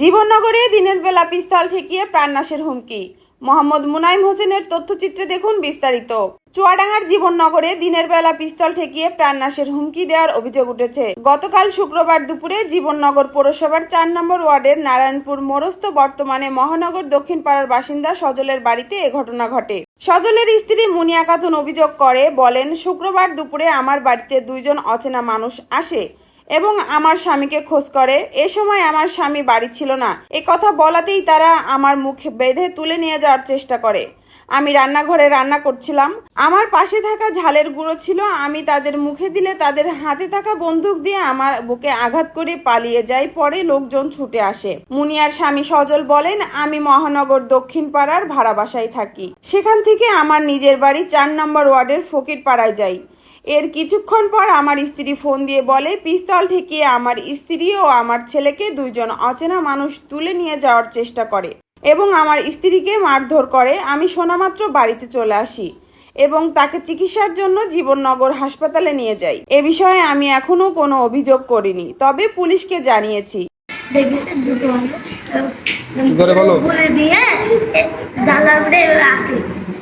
জীবননগরে দিনের বেলা পিস্তল ঠেকিয়ে প্রাণনাশের হুমকি। মোহাম্মদ মুনাইম হোসেনের তথ্যচিত্রে দেখুন বিস্তারিত। চুয়াডাঙ্গার জীবননগরে দিনের বেলা পিস্তল ঠেকিয়ে প্রাণনাশের হুমকি দেওয়ার অভিযোগ উঠেছে। গতকাল শুক্রবার দুপুরে জীবননগর পৌরসভার চার নম্বর ওয়ার্ডের নারায়ণপুর মোরস্ত বর্তমানে মহানগর দক্ষিণ পাড়ার বাসিন্দা সজলের বাড়িতে এ ঘটনা ঘটে। সজলের স্ত্রী মুনিয়া খাতুন অভিযোগ করে, বলেন, শুক্রবার দুপুরে আমার বাড়িতে দুইজন অচেনা মানুষ আসে। এবং আমার স্বামীকে খোঁজ করে। এ সময় আমার স্বামী বাড়ি ছিল না। এ কথা বলাতেই তারা আমার মুখে বেঁধে তুলে নিয়ে যাওয়ার চেষ্টা করে। আমি রান্নাঘরে রান্না করছিলাম। আমার পাশে থাকা ঝালের গুঁড়ো ছিল। আমি তাদের মুখে দিলে তাদের হাতে থাকা বন্দুক দিয়ে আমার বুকে আঘাত করে পালিয়ে যাই। পরে লোকজন ছুটে আসে। মুনিয়ার স্বামী সজল বলেন, আমি মহানগর দক্ষিণ পাড়ার ভাড়া বাসায় থাকি। সেখান থেকে আমার নিজের বাড়ি চার নম্বর ওয়ার্ডের ফকির পাড়ায় যাই। এর কিছুক্ষণ পর আমার স্ত্রী ফোন দিয়ে বলে পিস্তল ঠেকিয়ে আমার স্ত্রী ও আমার ছেলেকে দুইজন অচেনা মানুষ তুলে নিয়ে যাওয়ার চেষ্টা করে এবং আমার স্ত্রীকে মারধর করে। আমি শোনামাত্র বাড়িতে চলে আসি এবং তাকে চিকিৎসার জন্য জীবননগর হাসপাতালে নিয়ে যাই। এ বিষয়ে আমি এখনও কোনো অভিযোগ করিনি তবে পুলিশকে জানিয়েছি? বলে? দিয়ে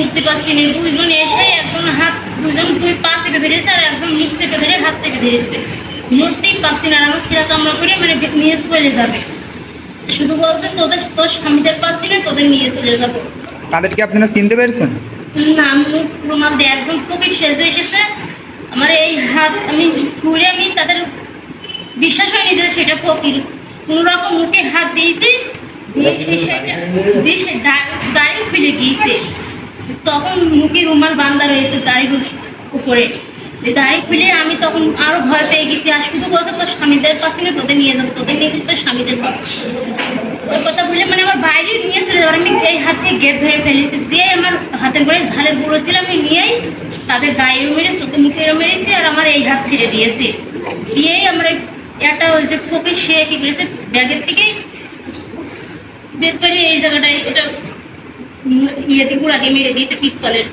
উঠতে পারছি না দুইজন এসে একজন হাত দুজন দুই পা চেপে ধরেছে আর একজন মুখ চেপে ধরে হাত চেপে ধরেছে। মরতেই পারছি না আর আমার সিরা কামড়া করে মানে নিয়ে চলে যাবে। শুধু বলছে তোদের তোর স্বামীদের পাচ্ছি না তোদের নিয়ে চলে যাব। তাদেরকে আপনারা চিনতে পেরেছেন? না মুখ রুমাল দিয়ে একজন প্রকৃত সেজে এসেছে। আমার এই হাত আমি ঘুরে আমি তাদের বিশ্বাস হয়নি যে সেটা ফকির। কোনো রকম মুখে হাত দিয়েছি দিয়ে সেই দা- গিয়েছে। তখন মুখে রুমাল বান্ধা রয়েছে দাড়ির উপরে। এই দাড়ি খুলে আমি তখন আরও ভয় পেয়ে গেছি। আর শুধু বলছে, তোর স্বামীদের পাশে না, তোদের নিয়ে যাব, তোদের নিয়ে তোর স্বামীদের পাশে ওই কথা বলে মানে আমার বাইরে নিয়ে চলে যাবার আমি এই হাত দিয়ে গেট ধরে ফেলেছি। দিয়ে আমার হাতের করে ঝালের গুঁড়ো ছিল, আমি নিয়েই তাদের গায়েরও মেরে চোখে মুখেরও মেরেছি আর আমার এই হাত ছেড়ে দিয়েছি। দিয়েই আমরা একটা ওই যে ফোকে সে কি করেছে, ব্যাগের থেকে বের করে এই জায়গাটায় এটা ইয়েতে গুঁড়া দিয়ে মেরে দিয়েছে পিস্তলের।